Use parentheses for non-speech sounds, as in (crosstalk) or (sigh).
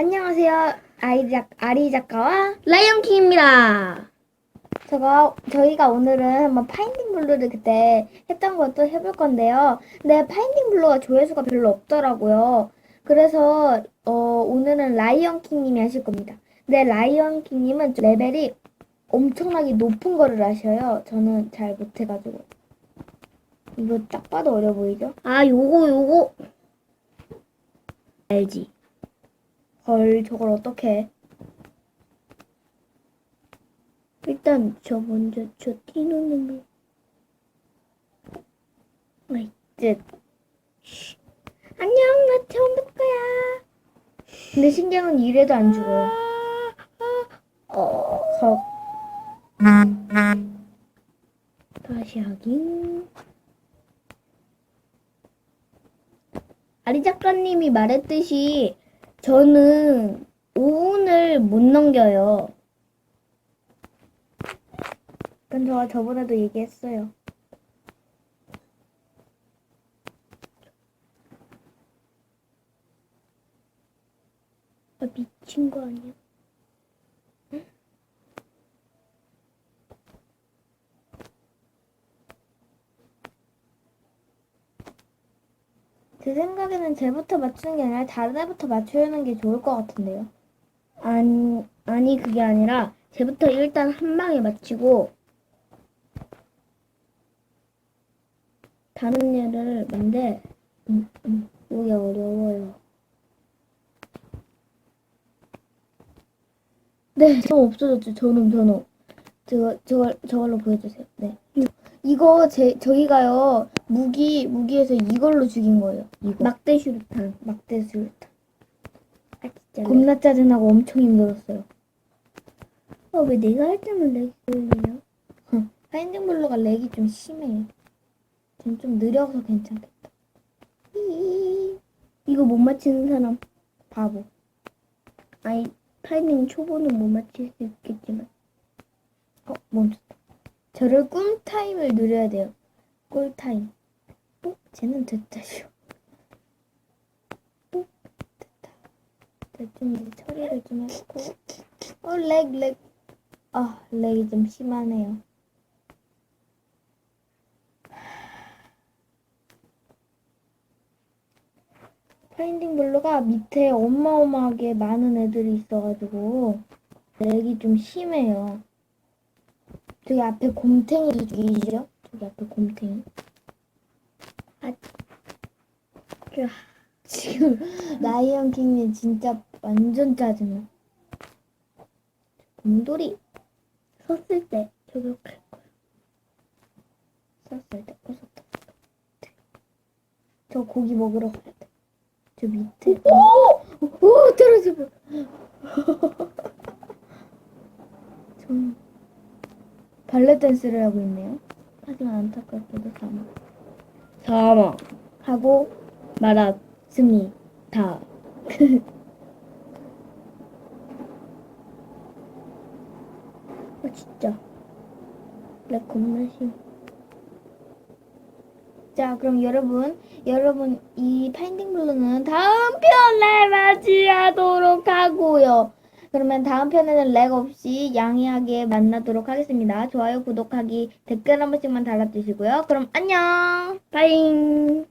안녕하세요. 아이 작, 아리 작가와 라이언킹입니다. 제가, 저희가 오늘은 한번 파인딩 블루를 그때 했던 것도 해볼 건데요. 근데 파인딩 블루가 조회수가 별로 없더라고요. 그래서, 어, 오늘은 라이언킹님이 하실 겁니다. 근데 라이언킹님은 레벨이 엄청나게 높은 거를 하셔요. 저는 잘 못해가지고. 이거 딱 봐도 어려 보이죠? 아, 요거, 요거. 알지? 헐, 저걸 어떻게 해? 일단, 저 먼저, 저 티노님을. 아이, 이제 안녕 나 처음 볼 거야 근데 신경은 이래도 안 죽어요 어, 석 다시 하기. 아리 작가님이 말했듯이 저는 5분을 못 넘겨요 그건 제가 저번에도 얘기했어요 아, 미친 거 아니야? 제 생각에는 쟤부터 맞추는 게 아니라 다른 애부터 맞추는 게 좋을 것 같은데요 아니, 아니, 그게 아니라, 쟤부터 일단 한 방에 맞히고, 다른 애를 만데, 음, 음, 이게 어려워요. 네, 저 없어졌죠. 저놈, 저놈. 저, 저, 저걸로 보여주세요. 네. 이거 제, 저희가요, 무기, 무기에서 이걸로 죽인 거예요. 이거. 막대 슈루탄. 막대 수류탄. 아, 진짜. 겁나 짜증나고 엄청 힘들었어요. 어, 왜 내가 할 때만 렉이 걸리냐? 파인딩 블루가 렉이 좀 심해요. 전좀 느려서 괜찮겠다. 이- 이거 못 맞히는 사람. 바보. 아니, 타이밍 초보는 못 맞힐 수 있겠지만. 어, 멈췄다. 저를 꿀타임을 누려야 돼요. 꿀타임. 어? 쟤는 됐다시요. 어? 됐다. 대충 이제 처리를 좀 했고. 어, 렉, 렉. 아, 렉이 좀 심하네요. 파인딩 블루가 밑에 어마어마하게 많은 애들이 있어가지고 렉이 좀 심해요. 저기 앞에 곰탱이도 죽이시죠? 저기 앞에 곰탱이. 아, 그, 지금 (laughs) 라이언 킹이 진짜 완전 짜증나. 곰돌이 섰을 때 저격할 거야. 썼을 때 웃었다. 저 고기 먹으러 가야 돼. 저 밑에. 오! 오! 떨어져 봐. 전 (laughs) 발레 댄스를 하고 있네요. 하지만 안타깝게도 사망. 사망. 하고 말았습니다. 아, (laughs) 진짜. 렉 겁나 심. 자, 그럼 여러분, 여러분 이 파인딩 블루는 다음 편에 맞이하도록 하고요. 그러면 다음 편에는 렉 없이 양이하게 만나도록 하겠습니다. 좋아요, 구독하기, 댓글 한 번씩만 달아주시고요. 그럼 안녕! 빠잉.